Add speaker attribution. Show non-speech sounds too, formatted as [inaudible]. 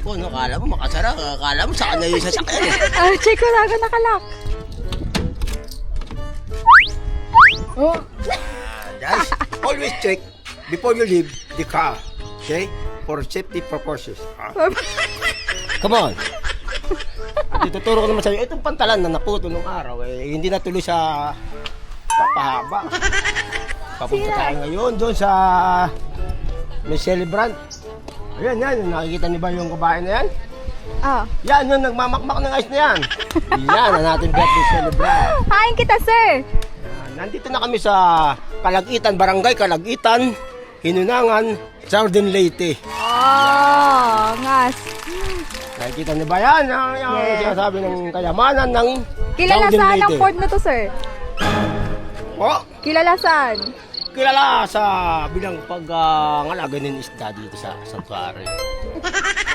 Speaker 1: po, no? Kala mo makasara. Kala mo sa kanya yung sasakyan. eh.
Speaker 2: Ah, check ko na nakalak. Oh,
Speaker 1: guys, [laughs] always check before you leave the car. Okay? For safety purposes. Ah. [laughs] Come on. At ituturo ko naman sa'yo, itong pantalan na naputo nung araw, eh, hindi natuloy sa papahaba. Papunta tayo ngayon doon sa may celebrant. Ayan, yan. Nakikita niyo ba yung babae na yan?
Speaker 2: ah.
Speaker 1: Yan, yung nagmamakmak ng ice na yan. yan, ang ating birthday celebrant.
Speaker 2: Hain kita, sir.
Speaker 1: Yan, Nandito na kami sa Kalagitan, Barangay Kalagitan, Hinunangan, Southern Leyte.
Speaker 2: Oh, ngas.
Speaker 1: Nakikita niyo ba yan? Ang, yung
Speaker 2: Yes.
Speaker 1: sinasabi ng kayamanan ng
Speaker 2: Kilala
Speaker 1: Southern
Speaker 2: saan ang port na to, sir?
Speaker 1: Oh,
Speaker 2: Kilala saan?
Speaker 1: Kilala sa bilang pag-ngalaga ng isda dito sa Santuari. [laughs]